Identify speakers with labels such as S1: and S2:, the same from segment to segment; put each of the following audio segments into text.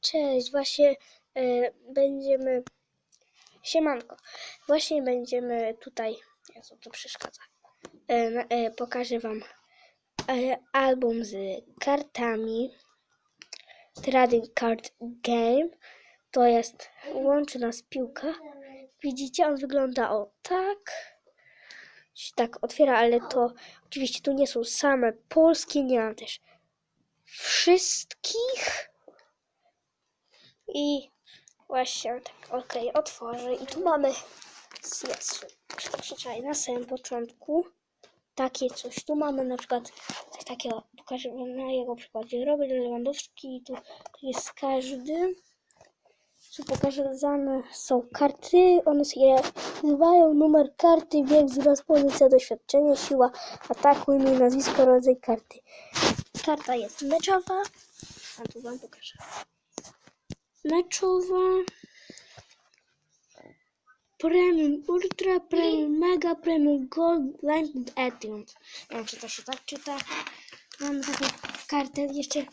S1: Cześć, właśnie e, będziemy. Siemanko. Właśnie będziemy tutaj. Jezu, to przeszkadza. E, e, pokażę Wam album z kartami. Trading Card Game. To jest. Łączy nas piłka. Widzicie, on wygląda o tak. Się tak otwiera, ale to oczywiście tu nie są same polskie, nie mam też wszystkich. I właśnie tak, okej, otworzę. I tu mamy Jezu, przeczytać na samym początku. Takie coś. Tu mamy na przykład coś takiego, pokażę na jego przykładzie. Robert Lewandowski i tu, tu jest każdy. Tu pokazane są karty, one się nazywają numer karty, wiek, wzrost, pozycja, doświadczenie, siła ataku, imię, nazwisko, rodzaj karty. Karta jest meczowa, a tu wam pokażę. Meczowa, Premium Ultra, Premium Mega, Premium Gold, Line Edition. Nie wiem, czy to się tak czyta. Mamy taką kartę jeszcze,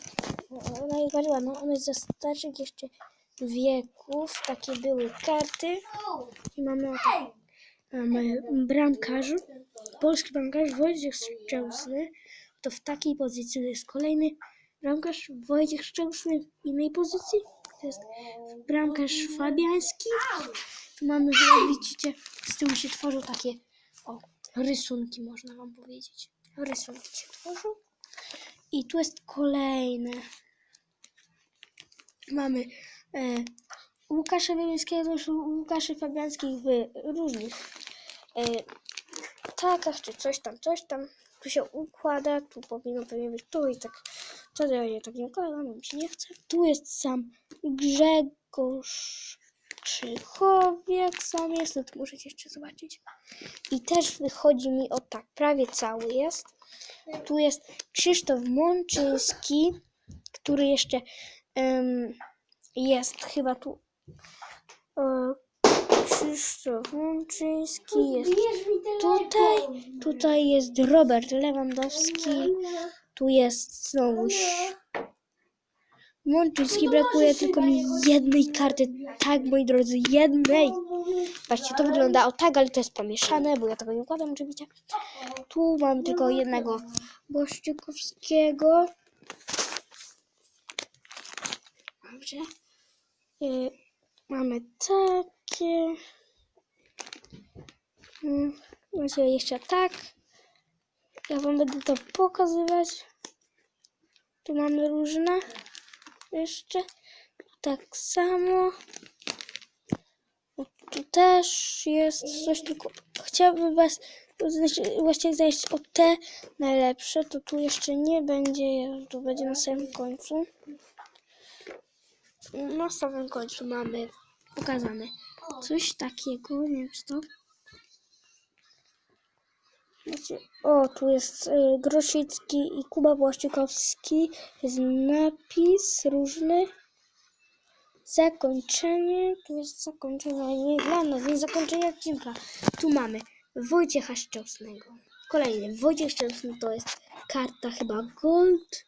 S1: ona jest bardzo ładna, ona ze starszych jeszcze wieków. Takie były karty. I mamy, tak, mamy bramkarzu, polski bramkarz Wojciech Szczęsny. To w takiej pozycji to jest kolejny bramkarz Wojciech Szczęsny w innej pozycji. To jest bramkarz Fabiański. Tu mamy, jak widzicie, z tyłu się tworzą takie o, rysunki, można wam powiedzieć. Rysunki się tworzą. I tu jest kolejne. Mamy e, Łukasza są Łukaszy Fabiańskich w różnych e, takach, czy coś tam, coś tam. Tu się układa, tu powinno pewnie być tu i tak. Co ja nie tak nie układam, mi się nie chce. Tu jest sam Grzegorz Krzychowiak, sam jest, no to możecie jeszcze zobaczyć. I też wychodzi mi o tak, prawie cały jest. Tu jest Krzysztof Mączyński, który jeszcze em, jest chyba tu. E, Krzysztof Mączyński jest tutaj. Tutaj jest Robert Lewandowski. Tu jest znowu Mączyński. Brakuje tylko mi jednej karty. Tak, moi drodzy, jednej. Patrzcie, to wygląda o tak, ale to jest pomieszane, bo ja tego nie układam oczywiście. Tu mam tylko jednego Błaszczykowskiego. Dobrze. Y, mamy takie. Y, Macie jeszcze tak. Ja wam będę to pokazywać. Tu mamy różne. Jeszcze. Tak samo. Tu też jest coś, tylko chciałabym was właśnie znaleźć o te najlepsze, to tu jeszcze nie będzie, to będzie na samym końcu. Na samym końcu mamy pokazane coś takiego, nie wiem czy to. O, tu jest y, Grosicki i Kuba Błaszczykowski. Jest napis różny. Zakończenie. Tu jest zakończenie, nie dla nas, nie zakończenie odcinka. Tu mamy Wojciecha Szczęsnego. Kolejny. Wojciech Szczęsny to jest karta chyba Gold.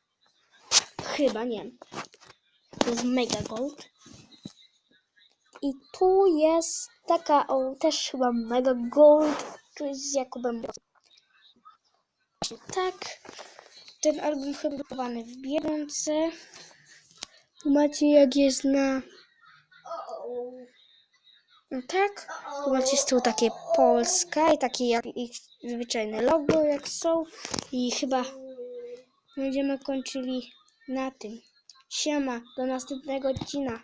S1: Chyba, nie jest Mega Gold. I tu jest taka, o, też chyba Mega Gold. Tu jest z Jakubem tak. Ten album chyba w Biedronce. Tu macie jak jest na... No tak. Tu macie z tyłu takie Polska i takie jak ich zwyczajne logo jak są. I chyba będziemy kończyli na tym. Siema, do następnego odcina.